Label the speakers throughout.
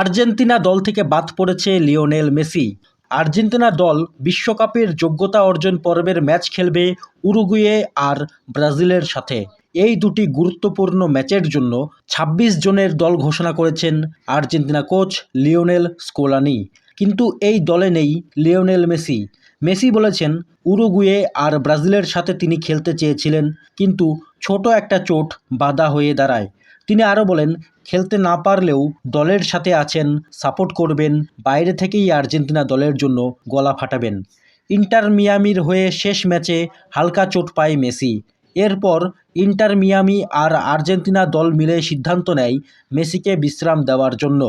Speaker 1: Argentina দল থেকে বাদ পড়েছে লিওনেল মেসি। আর্জেন্টিনা দল বিশ্বকাপের যোগ্যতা অর্জন পর্বের ম্যাচ খেলবে উরুগুয়ে আর ব্রাজিলের সাথে। এই দুটি গুরুত্বপূর্ণ ম্যাচের জন্য ২৬ জনের দল ঘোষণা করেছেন আর্জেন্টিনা কোচ লিওনেল স্কোলানি। কিন্তু এই দলে নেই লিওনেল মেসি। মেসি বলেছেন, উরুগুয়ে আর ব্রাজিলের সাথে তিনি খেলতে চেয়েছিলেন, কিন্তু ছোট একটা চোট বাধা হয়ে দাঁড়ায়। তিনি আরও বলেন, খেলতে না পারলেও দলের সাথে আছেন, সাপোর্ট করবেন, বাইরে থেকেই আর্জেন্টিনা দলের জন্য গলা ফাটাবেন। ইন্টার মিয়ামির হয়ে শেষ ম্যাচে হালকা চোট পায় মেসি। এরপর ইন্টার মিয়ামি আর আর্জেন্টিনা দল মিলে সিদ্ধান্ত নেয় মেসিকে বিশ্রাম দেওয়ার জন্য।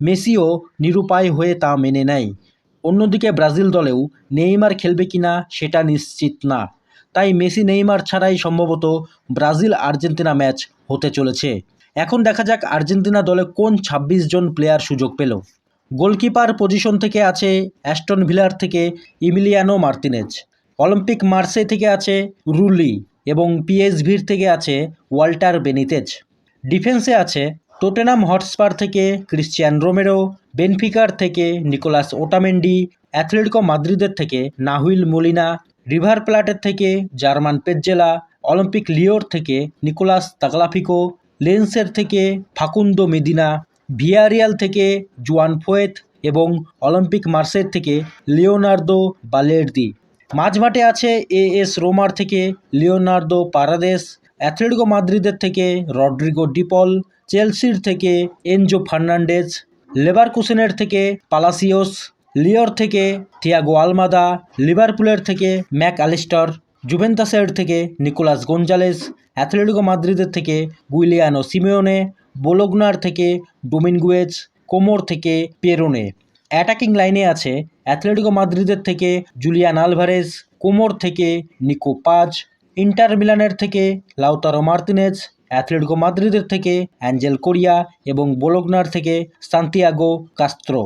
Speaker 1: মেসিও নিরুপায় হয়ে তা মেনে নেয়। অন্যদিকে ব্রাজিল দলেও নেইমার খেলবে কিনা সেটা নিশ্চিত না। তাই মেসি নেইমার ছাড়াই সম্ভবত ব্রাজিল আর্জেন্টিনা ম্যাচ হতে চলেছে। এখন দেখা যাক আর্জেন্টিনা দলে কোন ২৬ জন প্লেয়ার সুযোগ পেল। গোলকিপার পজিশন থেকে আছে অ্যাস্টন ভিলার থেকে ইমিলিয়ানো মার্তিনেজ অলিম্পিক মার্সে থেকে আছে রুলি এবং পিএসভির থেকে আছে ওয়াল্টার বেনিতেজ ডিফেন্সে আছে টোটেনাম হটস্পার থেকে ক্রিশ্চিয়ান রোমেরো বেনফিকার থেকে নিকোলাস ওটামেন্ডি অ্যাথলেটিকো মাদ্রিদের থেকে নাহুইল মোলিনা রিভার প্লাটের থেকে জার্মান পেজ্জেলা অলিম্পিক লিওর থেকে নিকোলাস তাগলাফিকো লেন্সের থেকে ফাকুন্দো মেদিনা, ভিয়ারিয়াল থেকে জুয়ান ফোয়েত এবং অলিম্পিক মার্সের থেকে লিওনার্দো বালের্দি। মাঝমাঠে আছে এ এস রোমার থেকে লিওনার্দো পারাদেস, অ্যাথলেটিকো মাদ্রিদের থেকে রড্রিগো ডিপল, চেলসির থেকে এনজো ফার্নান্ডেজ, লেভারকুসেনের থেকে পালাসিওস, লিওর থেকে থিয়াগো আলমাদা, লিভারপুলের থেকে ম্যাক আলিস্টার জুভেন্তাসের থেকে নিকোলাস গঞ্জালেস, অ্যাথলেটিকো মাদ্রিদের থেকে গুইলিয়ানো সিমিওনে, বোলোগনার থেকে ডোমিনগুয়েজ, কোমোর থেকে পেরোনে। অ্যাটাকিং লাইনে আছে অ্যাথলেটিকো মাদ্রিদের থেকে জুলিয়ান আলভারেজ কোমোর থেকে নিকো পাজ, ইন্টার মিলানের থেকে লাউতারো মার্তিনেজ, অ্যাথলেটিকো মাদ্রিদের থেকে অ্যাঞ্জেল কোরিয়া এবং বোলোগনার থেকে সান্তিয়াগো কাস্ত্রো।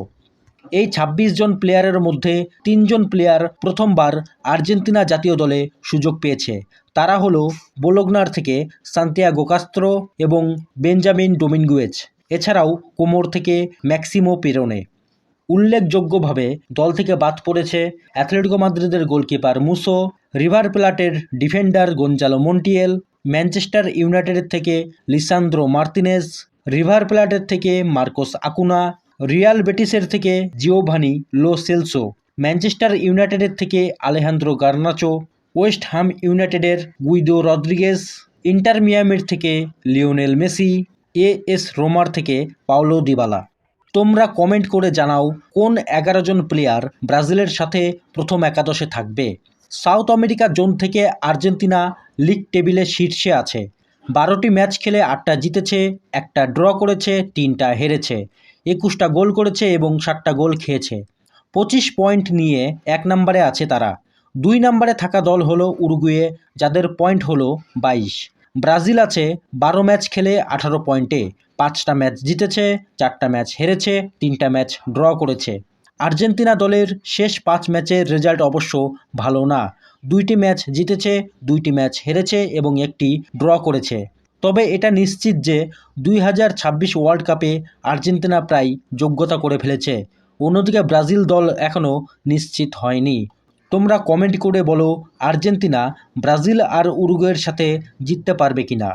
Speaker 1: এই ২৬ জন প্লেয়ারের মধ্যে তিনজন প্লেয়ার প্রথমবার আর্জেন্টিনা জাতীয় দলে সুযোগ পেয়েছে। তারা হলো বোলোগনার থেকে সান্তিয়াগো কাস্ত্রো এবং বেঞ্জামিন ডোমিনগুয়েজ এছাড়াও কোমোর থেকে ম্যাক্সিমো পেরোনে। উল্লেখযোগ্যভাবে দল থেকে বাদ পড়েছে অ্যাথলেটিকো মাদ্রিদের গোলকিপার মুসো, রিভার প্লাটের ডিফেন্ডার গঞ্জালো মন্টিয়েল, ম্যানচেস্টার ইউনাইটেডের থেকে লিসান্দ্রো মার্তিনেজ রিভার প্লাটের থেকে মার্কোস আকুনা রিয়াল বেটিসের থেকে জিওভানি, লো সেলসো, ম্যানচেস্টার ইউনাইটেডের থেকে আলেহান্দ্রো গার্নাচো, ওয়েস্ট হাম ইউনাইটেডের গুইদো রদ্রিগেজ, ইন্টার মিয়ামির থেকে লিওনেল মেসি, এ এস রোমার থেকে পাওলো দিবালা তোমরা কমেন্ট করে জানাও কোন এগারো জন প্লেয়ার ব্রাজিলের সাথে প্রথম একাদশে থাকবে। সাউথ আমেরিকা জোন থেকে আর্জেন্টিনা লিগ টেবিলে শীর্ষে আছে। বারোটি ম্যাচ খেলে আটটা জিতেছে, একটা ড্র করেছে, তিনটা হেরেছে। একুশটা গোল করেছে এবং ষাটটা গোল খেয়েছে। পঁচিশ পয়েন্ট নিয়ে এক নম্বরে আছে তারা। দুই নম্বরে থাকা দল হলো উরুগুয়ে, যাদের পয়েন্ট হলো বাইশ। ব্রাজিল আছে বারো ম্যাচ খেলে আঠারো পয়েন্টে। পাঁচটা ম্যাচ জিতেছে, চারটা ম্যাচ হেরেছে, তিনটা ম্যাচ ড্র করেছে। আর্জেন্টিনা দলের শেষ পাঁচ ম্যাচের রেজাল্ট অবশ্য ভালো না। দুইটি ম্যাচ জিতেছে, দুইটি ম্যাচ হেরেছে এবং একটি ড্র করেছে। তবে এটা নিশ্চিত যে দুই হাজার ছাব্বিশ ওয়ার্ল্ড কাপে আর্জেন্টিনা প্রায় যোগ্যতা করে ফেলেছে। অন্যদিকে ব্রাজিল দল এখনও নিশ্চিত হয়নি। তোমরা কমেন্ট করে বলো, আর্জেন্টিনা, ব্রাজিল আর উরুগুয়ের সাথে জিততে পারবে কিনা।